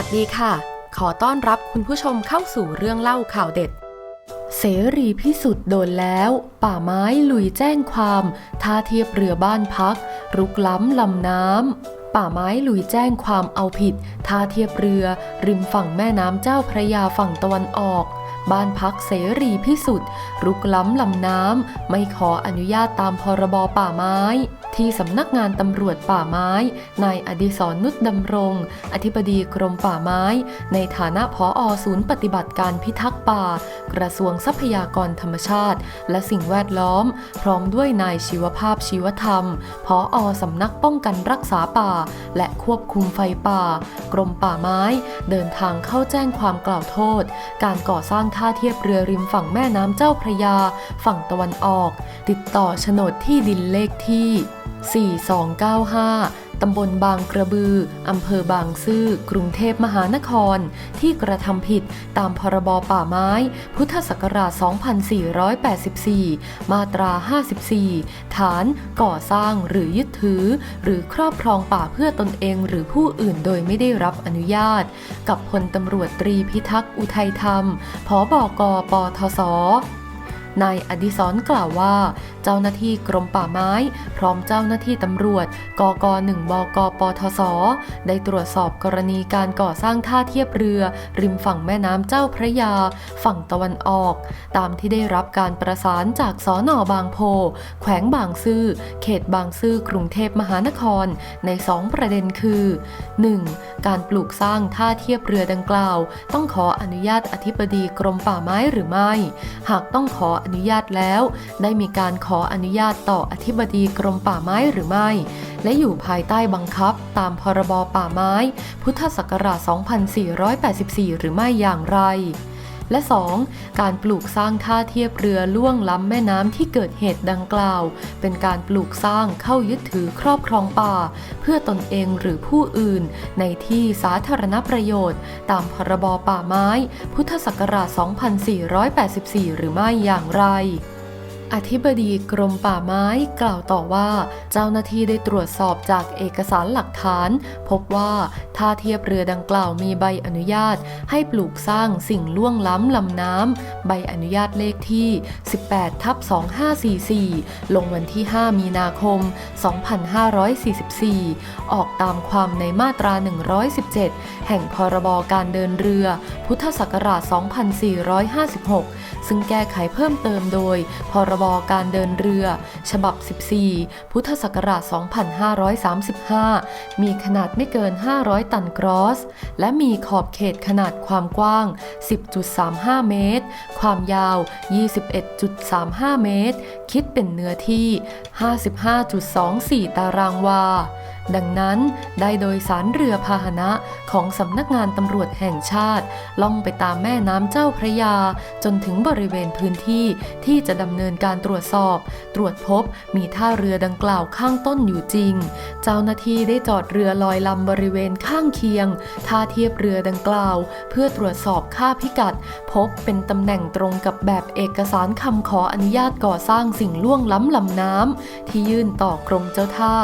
วัสดีค่ะ ขอต้อนรับคุณผู้ชมเข้าสู่เรื่องเล่าข่าวเด็ด เสรีพิสุทธิ์โดนแล้ว ป่าไม้ลุยแจ้งความท่าเทียบเรือบ้านพัก รุกล้ำลำน้ำ ป่าไม้ลุยแจ้งความเอาผิดท่าเทียบเรือ ริมฝั่งแม่น้ำเจ้าพระยาฝั่งตะวันออกบ้านพักเสรีพิสุทธิ์รุกล้ำลำน้ำ ไม่ขออนุญาตตามพรบป่าไม้ ที่สำนักงานตำรวจป่าไม้ นายอดิศรนุชดำรง อธิบดีกรมป่าไม้ ในฐานะผออศูนย์ปฏิบัติการพิทักษ์ป่า กระทรวงทรัพยากรธรรมชาติ และสิ่งแวดล้อม พร้อมด้วยนายชีวภาพชีวธรรมผออสำนักป้องกันรักษาป่า และควบคุมไฟป่า กรมป่าไม้ เดินทางเข้าแจ้งความกล่าวโทษ การก่อสร้างท่าเทียบเรือริมฝั่งแม่น้ำเจ้าพระยา ฝั่งตะวันออก ติดต่อโฉนดที่ดินเลขที่4295 ตำบลบางกระบือ อำเภอบางซื่อ กรุงเทพมหานคร ที่กระทำผิดตามพรบป่าไม้ พุทธศักราช 2484 มาตรา 54 ฐานก่อสร้างหรือยึดถือ หรือครอบครองป่าเพื่อตนเองหรือผู้อื่นโดยไม่ได้รับอนุญาต กับพลตำรวจตรีพิทักษ์อุทัยธรรม ผบกปทศ นายอดิศรกล่าวว่า เจ้าหน้าที่กรมป่าไม้ พร้อมเจ้าหน้าที่ตำรวจ กก1บกปทศได้ตรวจสอบกรณีการก่อสร้างท่าเทียบเรือ ริมฝั่งแม่น้ำเจ้าพระยา ฝั่งตะวันออก ตามที่ได้รับการประสานจากสอนอบางโพ แขวงบางซื่อ เขตบางซื่อกรุงเทพมหานคร ใน 2 ประเด็นคือ 1. การปลูกสร้างท่าเทียบเรือดังกล่าว ต้องขออนุญาตอธิบดีกรมป่าไม้หรือไม่ หากต้องขออนุญาตแล้ว ได้มีการขออนุญาตต่ออธิบดีกรมป่าไม้หรือไม่ และอยู่ภายใต้บังคับตามพรบป่าไม้ พุทธศักราช 2484 หรือไม่อย่างไร และ 2. การปลูกสร้างท่าเทียบเรือล่วงล้ำแม่น้ำที่เกิดเหตุดังกล่าว เป็นการปลูกสร้างเข้ายึดถือครอบครองป่า เพื่อตนเองหรือผู้อื่น ในที่สาธารณประโยชน์ ตามพรบป่าไม้ พุทธศักราช 2484 หรือไม่อย่างไร อธิบดีกรมป่าไม้กล่าวต่อว่า เจ้าหน้าที่ได้ตรวจสอบจากเอกสารหลักฐาน พบว่าท่าเทียบเรือดังกล่าวมีใบอนุญาต ให้ปลูกสร้างสิ่งล่วงล้ำลำน้ำใบอนุญาตเลขที่ 18ทับ2544 ลงวันที่ 5 มีนาคม 2544 ออกตามความในมาตรา 117 แห่งพรบการเดินเรือ พุทธศักราช 2456 ซึ่งแก้ไขเพิ่มเติมโดยพรบการเดินเรือ ฉบับ 14 พุทธศักราช 2535 มีขนาดไม่เกิน 500 ตันกรอส และมีขอบเขตขนาดความกว้าง 10.35 เมตร ความยาว 21.35 เมตร คิดเป็นเนื้อที่ 55.24 ตารางวา ดังนั้นได้โดยสารเรือพาหนะของสำนักงานตำรวจแห่งชาติ ล่องไปตามแม่น้ำเจ้าพระยา จนถึงบริเวณพื้นที่ที่จะดำเนินการตรวจสอบ ตรวจพบมีท่าเรือดังกล่าวข้างต้นอยู่จริง เจ้าหน้าที่ได้จอดเรือลอยลำบริเวณข้างเคียงท่าเทียบเรือดังกล่าว เพื่อตรวจสอบค่าพิกัด พบเป็นตำแหน่งตรงกับแบบเอกสารคำขออนุญาตก่อสร้างสิ่งล่วงล้ำลำน้ำที่ยื่นต่อกรมเจ้าท่า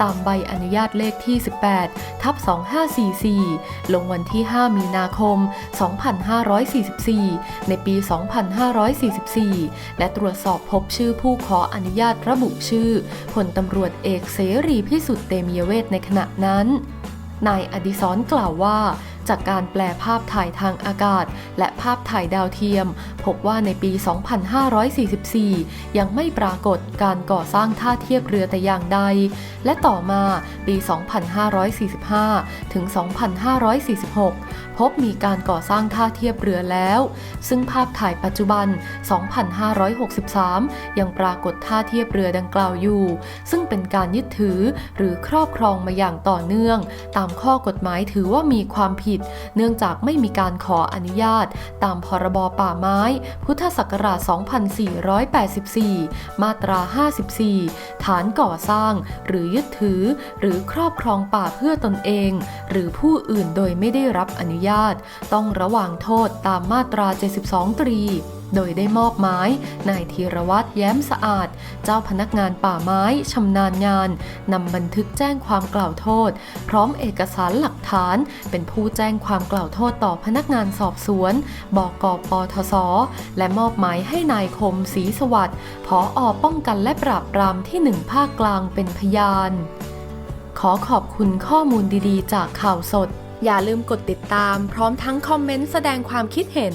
ตามใบอนุญาตเลขที่ 18 ทับ 2544 ลงวันที่ 5 มีนาคม 2544 ในปี 2544 และตรวจสอบพบชื่อผู้ขออนุญาตระบุชื่อพลตำรวจเอกเสรีพิสุทธิ์เตมียเวทในขณะนั้น นายอดิศรกล่าวว่า จากการแปลภาพถ่ายทางอากาศ และภาพถ่ายดาวเทียม พบว่าในปี 2544 ยังไม่ปรากฏการก่อสร้างท่าเทียบเรือแต่อย่างใด และต่อมาปี 2545 ถึง 2546 พบมีการก่อสร้างท่าเทียบเรือแล้ว ซึ่งภาพถ่ายปัจจุบัน 2563 ยังปรากฏท่าเทียบเรือดังกล่าวอยู่ ซึ่งเป็นการยึดถือหรือครอบครองมาอย่างต่อเนื่อง ตามข้อกฎหมายถือว่ามีความผิดเนื่องจากไม่มีการขออนุญาต ตามพรบป่าไม้ พุทธศักราช 2484 มาตรา 54 ฐานก่อสร้าง หรือยึดถือ หรือครอบครองป่าเพื่อตนเอง หรือผู้อื่นโดยไม่ได้รับอนุญาต ต้องระวางโทษตามมาตรา 72 ตรี โดยได้มอบหมายนายธีรวัตรแย้มสะอาด เจ้าพนักงานป่าไม้ชำนาญงานนำบันทึกแจ้งความกล่าวโทษ พร้อมเอกสารหลักฐาน เป็นผู้แจ้งความกล่าวโทษต่อพนักงานสอบสวนบกปทศและมอบหมายให้นายคมศรีสวัสดิ์ผออป้องกันและปราบปรามที่หนึ่งภาคกลางเป็นพยาน ขอขอบคุณข้อมูลดีๆ จากข่าวสด อย่าลืมกดติดตาม พร้อมทั้งคอมเมนต์แสดงความคิดเห็น